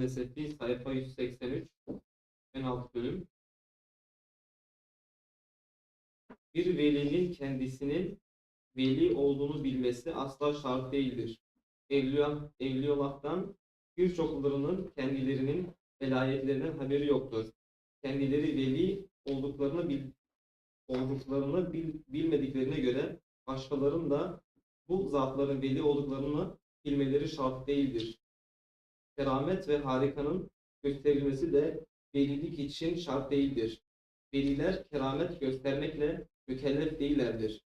Felsefi sayfa 183 en alt bölüm. Bir velinin kendisinin veli olduğunu bilmesi asla şart değildir. Evliya, Evliyaullah'tan birçoklarının kendilerinin velayetlerinden haberi yoktur. Kendileri veli olduklarını bil, olduklarını bil- bilmediklerine göre başkalarının da bu zatların veli olduklarını bilmeleri şart değildir. Keramet ve harikanın gösterilmesi de velilik için şart değildir. Veliler keramet göstermekle mükellef değillerdir.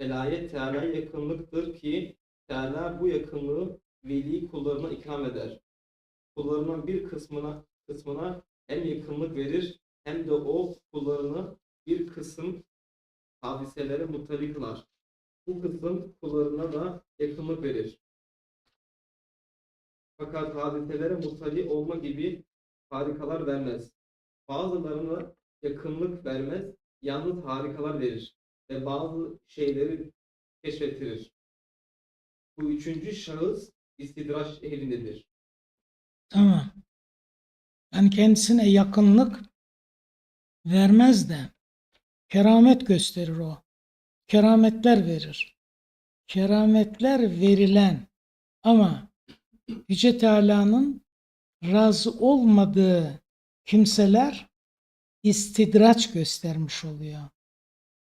Velayet Teala yakınlıktır ki Teala bu yakınlığı veli kullarına ikram eder. Kullarının bir kısmına kısmına hem yakınlık verir hem de o kullarını bir kısım hadiselere muttali kılar. Bu kısım kullarına da yakınlık verir. Fakat hadiselere muttali olma gibi harikalar vermez. Bazılarına yakınlık vermez, yalnız harikalar verir ve bazı şeyleri keşfettirir. Bu üçüncü şahıs istidraç ehlindedir. Tamam. Yani kendisine yakınlık vermez de keramet gösterir o. Kerametler verir. Kerametler verilen ama Yüce Teala'nın razı olmadığı kimseler istidraç göstermiş oluyor.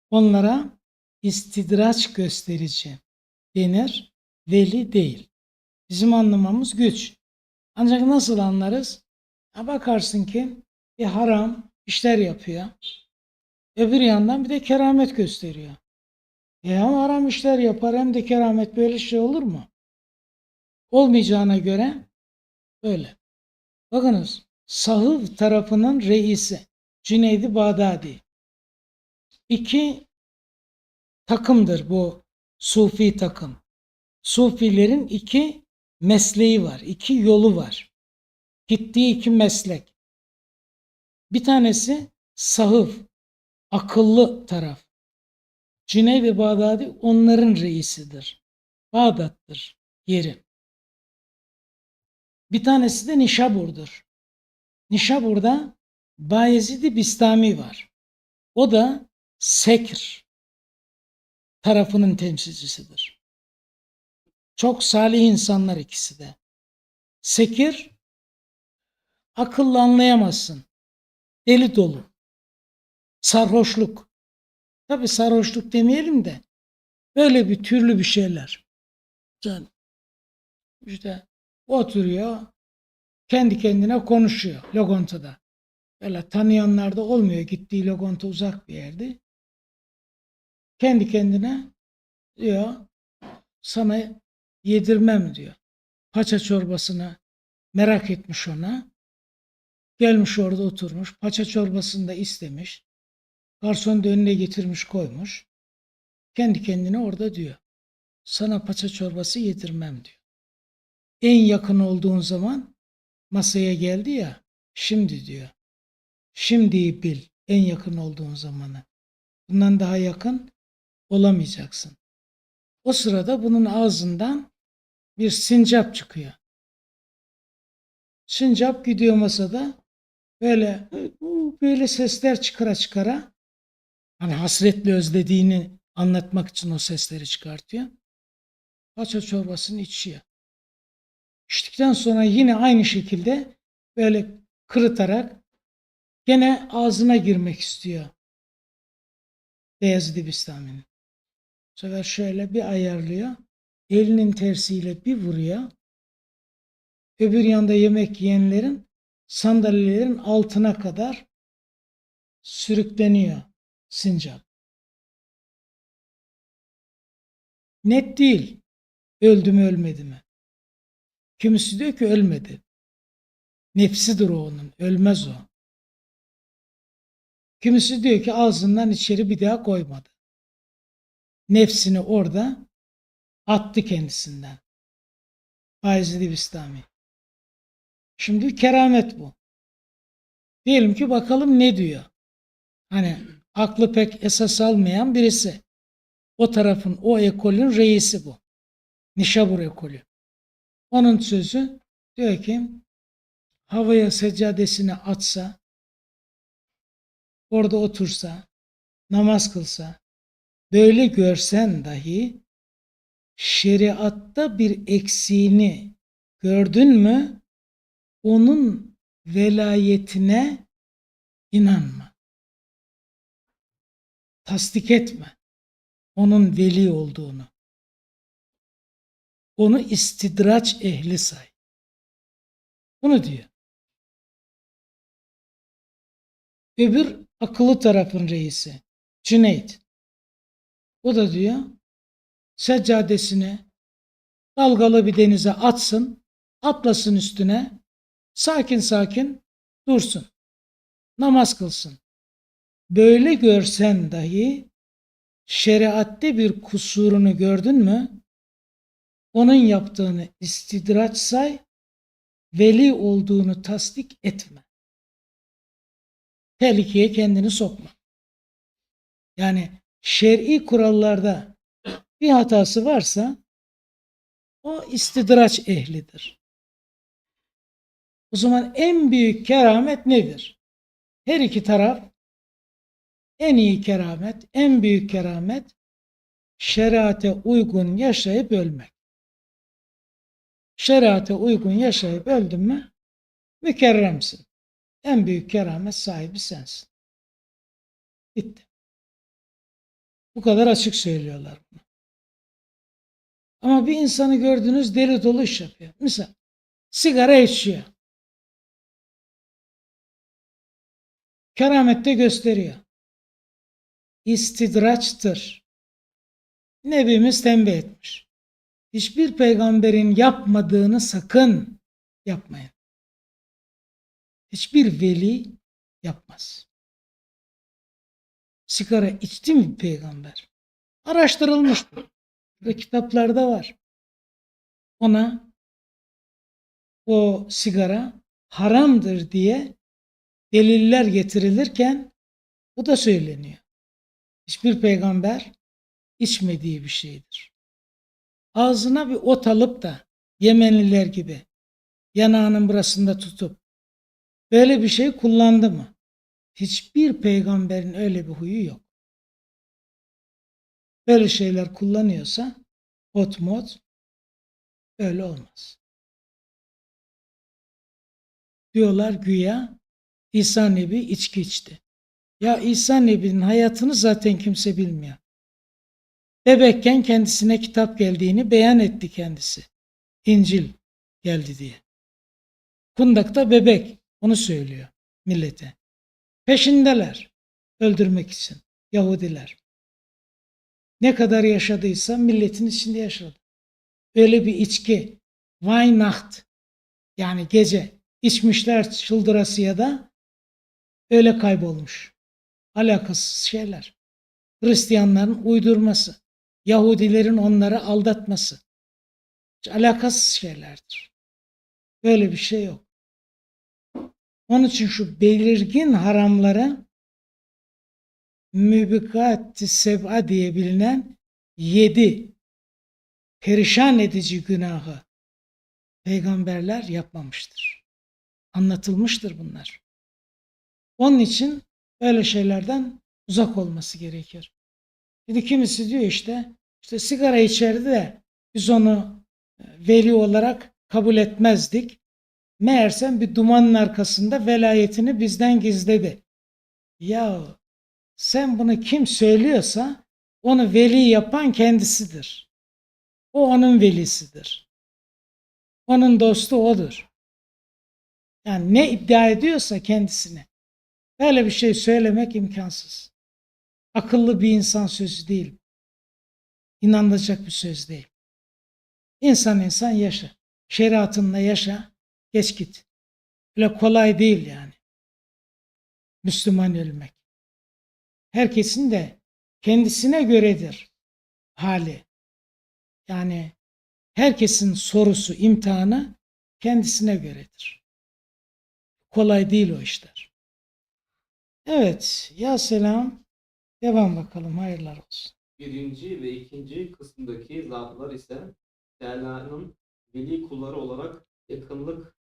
Onlara istidraç gösterici denir. Veli değil. Bizim anlamamız güç. Ancak nasıl anlarız? Ha bakarsın ki bir haram işler yapıyor. Öbür yandan bir de keramet gösteriyor. E hem haram işler yapar hem de keramet böyle şey olur mu? Olmayacağına göre böyle. Bakınız Sahıv tarafının reisi Cüneydi Bağdadi. İki takımdır bu Sufi takım. Sufilerin iki mesleği var, iki yolu var. Gittiği iki meslek. Bir tanesi sahıf, akıllı taraf. Cüneyt Bağdadi onların reisidir. Bağdat'tır yeri. Bir tanesi de Nişabur'dur. Nişabur'da Bayezid-i Bistami var. O da Sekr tarafının temsilcisidir. Çok salih insanlar ikisi de. Sekir akıllı anlayamazsın. Deli dolu. Sarhoşluk. Tabi sarhoşluk demeyelim de böyle bir türlü bir şeyler. Can işte oturuyor kendi kendine konuşuyor logontada. Böyle tanıyanlar da olmuyor. Gittiği logonta uzak bir yerde. Kendi kendine diyor sana yedirmem diyor. Paça çorbasını merak etmiş ona. Gelmiş orada oturmuş. Paça çorbasını da istemiş. Garson da önüne getirmiş koymuş. Kendi kendine orada diyor. Sana paça çorbası yedirmem diyor. En yakın olduğun zaman masaya geldi ya. Şimdi diyor. Şimdiyi bil. En yakın olduğun zamanı. Bundan daha yakın olamayacaksın. O sırada bunun ağzından bir sincap çıkıyor. Sincap gidiyor masada böyle böyle sesler çıkara çıkara hani hasretle özlediğini anlatmak için o sesleri çıkartıyor. Paça çorbasını içiyor. İçtikten sonra yine aynı şekilde böyle kırıtarak gene ağzına girmek istiyor. Beyazıt Bistami'nin. Bu sefer şöyle bir ayarlıyor. Elinin tersiyle bir vuruyor. Öbür yanda yemek yiyenlerin sandalyelerin altına kadar sürükleniyor sincap. Net değil. Öldü mü ölmedi mi? Kimisi diyor ki ölmedi. Nefsidir o onun. Ölmez o. Kimisi diyor ki ağzından içeri bir daha koymadı. Nefsini orada attı kendisinden. Bayezid Bistami. Şimdi keramet bu. Diyelim ki bakalım ne diyor. Hani aklı pek esas almayan birisi. O tarafın, o ekolün reisi bu. Nişabur ekolü. Onun sözü diyor ki havaya seccadesini atsa, orada otursa, namaz kılsa, böyle görsen dahi şeriatta bir eksiğini gördün mü onun velayetine inanma. Tasdik etme onun veli olduğunu. Onu istidraç ehli say. Bunu diyor. Öbür akıllı tarafın reisi Cüneyt. O da diyor seccadesini dalgalı bir denize atsın, atlasın üstüne, sakin sakin dursun. Namaz kılsın. Böyle görsen dahi şeriatte bir kusurunu gördün mü? Onun yaptığını istidraç say, veli olduğunu tasdik etme. Tehlikeye kendini sokma. Yani şer'i kurallarda bir hatası varsa o istidraç ehlidir. O zaman en büyük keramet nedir? Her iki taraf en iyi keramet, en büyük keramet şeriate uygun yaşayıp ölmek. Şeriate uygun yaşayıp öldün mü mükerremsin. En büyük keramet sahibi sensin. Bitti. Bu kadar açık söylüyorlar bunu. Ama bir insanı gördünüz deli dolu iş yapıyor. Misal sigara içiyor. Keramette gösteriyor. İstidraçtır. Nebimiz tembih etmiş. Hiçbir peygamberin yapmadığını sakın yapmayın. Hiçbir veli yapmaz. Sigara içti mi peygamber? Araştırılmış bu. Burada kitaplarda var. Ona o sigara haramdır diye deliller getirilirken bu da söyleniyor. Hiçbir peygamber içmediği bir şeydir. Ağzına bir ot alıp da Yemenliler gibi yanağının burasında tutup böyle bir şey kullandı mı? Hiçbir peygamberin öyle bir huyu yok. Böyle şeyler kullanıyorsa ot mod öyle olmaz. Diyorlar güya İsa Nebi içki içti. Ya İsa Nebi'nin hayatını zaten kimse bilmiyor. Bebekken kendisine kitap geldiğini beyan etti kendisi. İncil geldi diye. Kundak'ta bebek onu söylüyor millete. Peşindeler öldürmek için Yahudiler. Ne kadar yaşadıysa milletin içinde yaşadı. Öyle bir içki Weihnacht yani gece içmişler çıldırasıya da öyle kaybolmuş. Alakasız şeyler. Hristiyanların uydurması. Yahudilerin onları aldatması. Hiç alakasız şeylerdir. Böyle bir şey yok. Onun için şu belirgin haramlara mübikat seb'a diye bilinen yedi perişan edici günahı peygamberler yapmamıştır. Anlatılmıştır bunlar. Onun için öyle şeylerden uzak olması gerekir. Şimdi kimisi diyor işte işte sigara içerdi de biz onu e, veli olarak kabul etmezdik. Meğersem bir dumanın arkasında velayetini bizden gizledi. Ya sen bunu kim söylüyorsa onu veli yapan kendisidir. O onun velisidir. Onun dostu odur. Yani ne iddia ediyorsa kendisine. Böyle bir şey söylemek imkansız. Akıllı bir insan sözü değil. İnanılacak bir söz değil. İnsan insan yaşa. Şeriatınla yaşa. Geç git. Öyle kolay değil yani. Müslüman ölmek. Herkesin de kendisine göredir hali. Yani herkesin sorusu, imtihanı kendisine göredir. Kolay değil o işler. Evet, ya selam. Devam bakalım, hayırlar olsun. Birinci ve ikinci kısımdaki zatlar ise Teala'nın veli kulları olarak yakınlık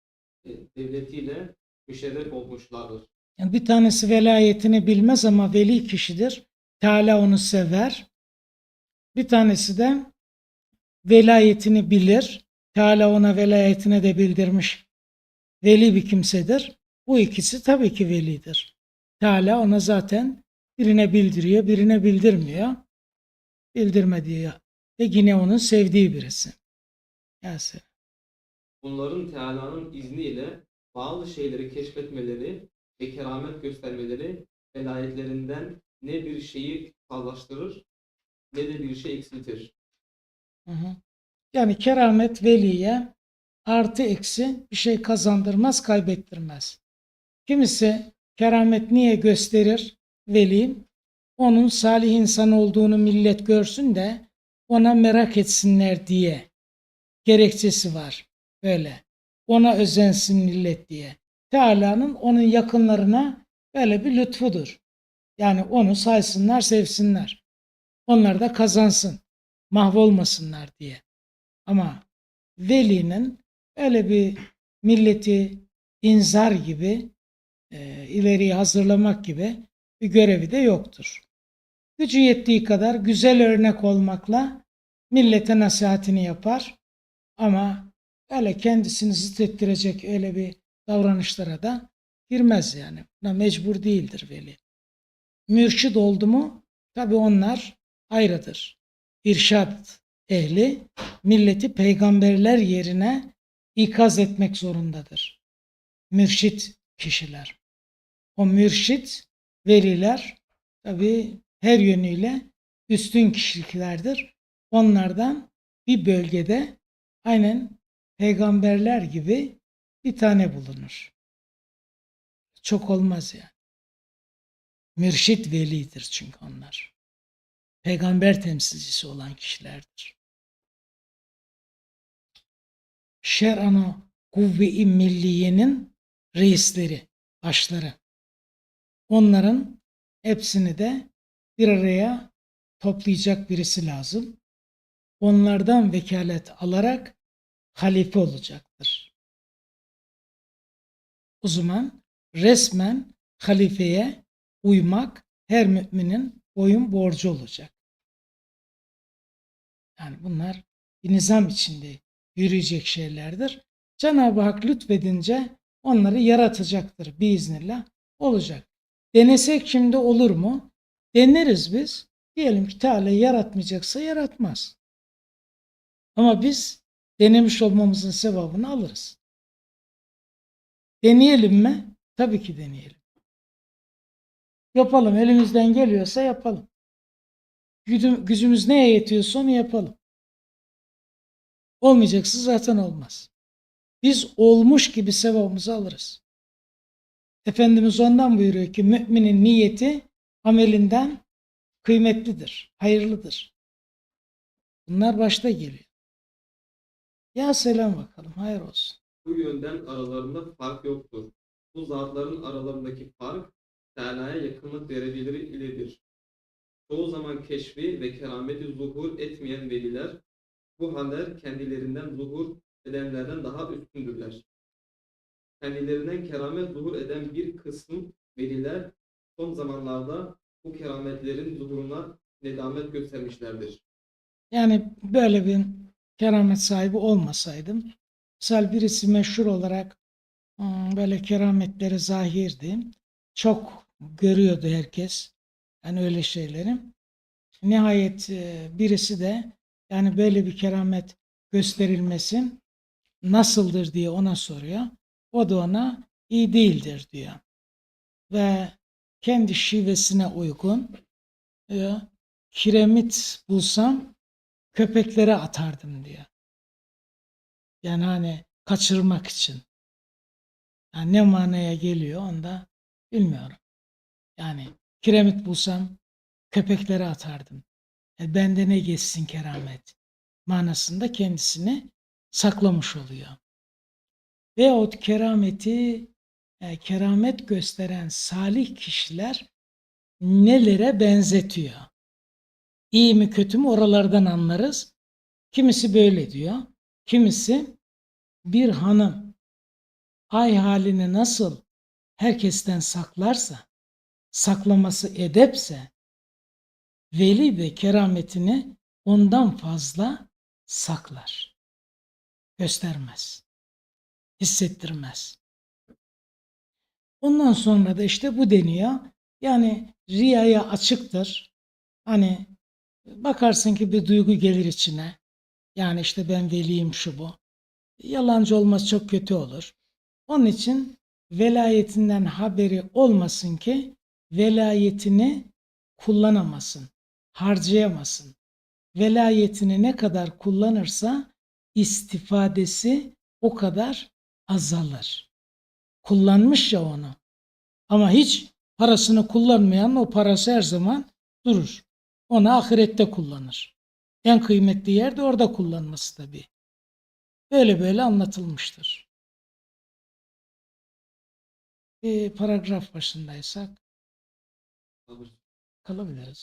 e, devletiyle müşerref olmuşlardır. Yani bir tanesi velayetini bilmez ama veli kişidir. Teala onu sever. Bir tanesi de velayetini bilir. Teala ona velayetini de bildirmiş. Veli bir kimsedir. Bu ikisi tabii ki velidir. Teala ona zaten birine bildiriyor, birine bildirmiyor. Bildirmediği ve yine onun sevdiği birisi. Yasin. Bunların Teala'nın izniyle bazı şeyleri keşfetmeleri ve keramet göstermeleri velayetlerinden ne bir şeyi fazlaştırır ne de bir şey eksiltir. Hı hı. Yani keramet veliye artı eksi bir şey kazandırmaz, kaybettirmez. Kimisi keramet niye gösterir veli? Onun salih insan olduğunu millet görsün de ona merak etsinler diye gerekçesi var. Böyle. Ona özensin millet diye. Teala'nın onun yakınlarına böyle bir lütfudur. Yani onu saysınlar, sevsinler. Onlar da kazansın. Mahvolmasınlar diye. Ama velinin öyle bir milleti inzar gibi e, ileriye hazırlamak gibi bir görevi de yoktur. Gücü yettiği kadar güzel örnek olmakla millete nasihatini yapar ama öyle kendisini zıt öyle bir davranışlara da girmez yani. Buna mecbur değildir veli. Mürşid oldu mu tabi onlar ayrıdır. İrşad ehli milleti peygamberler yerine ikaz etmek zorundadır. Mürşit kişiler. O mürşit veliler tabi her yönüyle üstün kişiliklerdir. Onlardan bir bölgede aynen peygamberler gibi bir tane bulunur. Çok olmaz yani. Mürşit velidir çünkü onlar. Peygamber temsilcisi olan kişilerdir. Şer'anu kuvve-i milliyenin reisleri, başları. Onların hepsini de bir araya toplayacak birisi lazım. Onlardan vekalet alarak halife olacaktır. O zaman resmen halifeye uymak her müminin boyun borcu olacak. Yani bunlar bir nizam içinde yürüyecek şeylerdir. Cenab-ı Hak lütfedince onları yaratacaktır biiznillah. Olacak. Denesek şimdi olur mu? Deneriz biz. Diyelim ki Teala yaratmayacaksa yaratmaz. Ama biz denemiş olmamızın sevabını alırız. Deneyelim mi? Tabii ki deneyelim. Yapalım. Elimizden geliyorsa yapalım. Gücümüz neye yetiyorsa onu yapalım. Olmayacaksa zaten olmaz. Biz olmuş gibi sevabımızı alırız. Efendimiz ondan buyuruyor ki müminin niyeti amelinden kıymetlidir, hayırlıdır. Bunlar başta geliyor. Ya selam bakalım, hayır olsun. Bu yönden aralarında fark yoktur. Bu zatların aralarındaki fark Teala'ya yakınlık dereceleri iledir. Çoğu zaman keşfi ve kerameti zuhur etmeyen veliler bu haller kendilerinden zuhur edenlerden daha üstündürler. Kendilerinden keramet zuhur eden bir kısım veliler son zamanlarda bu kerametlerin zuhuruna nedamet göstermişlerdir. Yani böyle bir keramet sahibi olmasaydım, misal birisi meşhur olarak hmm, böyle kerametleri zahirdi. Çok görüyordu herkes. Yani öyle şeyleri. Nihayet e, birisi de yani böyle bir keramet gösterilmesi nasıldır diye ona soruyor. O da ona iyi değildir diyor. Ve kendi şivesine uygun diyor, kiremit bulsam köpeklere atardım diyor. Yani hani kaçırmak için. Yani ne manaya geliyor onda bilmiyorum. Yani kiremit bulsam köpeklere atardım. E bende ne geçsin keramet manasında kendisini saklamış oluyor. Veyahut kerameti e, keramet gösteren salih kişiler nelere benzetiyor? İyi mi kötü mü oralardan anlarız. Kimisi böyle diyor. Kimisi bir hanım ay halini nasıl herkesten saklarsa, saklaması edepse, veli de kerametini ondan fazla saklar. Göstermez. Hissettirmez. Ondan sonra da işte bu deniyor. Yani riyaya açıktır. Hani bakarsın ki bir duygu gelir içine. Yani işte ben veliyim şu bu. Yalancı olması çok kötü olur. Onun için velayetinden haberi olmasın ki velayetini kullanamasın, harcayamasın. Velayetini ne kadar kullanırsa istifadesi o kadar azalır. Kullanmış ya onu. Ama hiç parasını kullanmayan o parası her zaman durur. Onu ahirette kullanır. En kıymetli yer de orada kullanması tabii. Böyle böyle anlatılmıştır. Bir paragraf başındaysak kalabiliriz.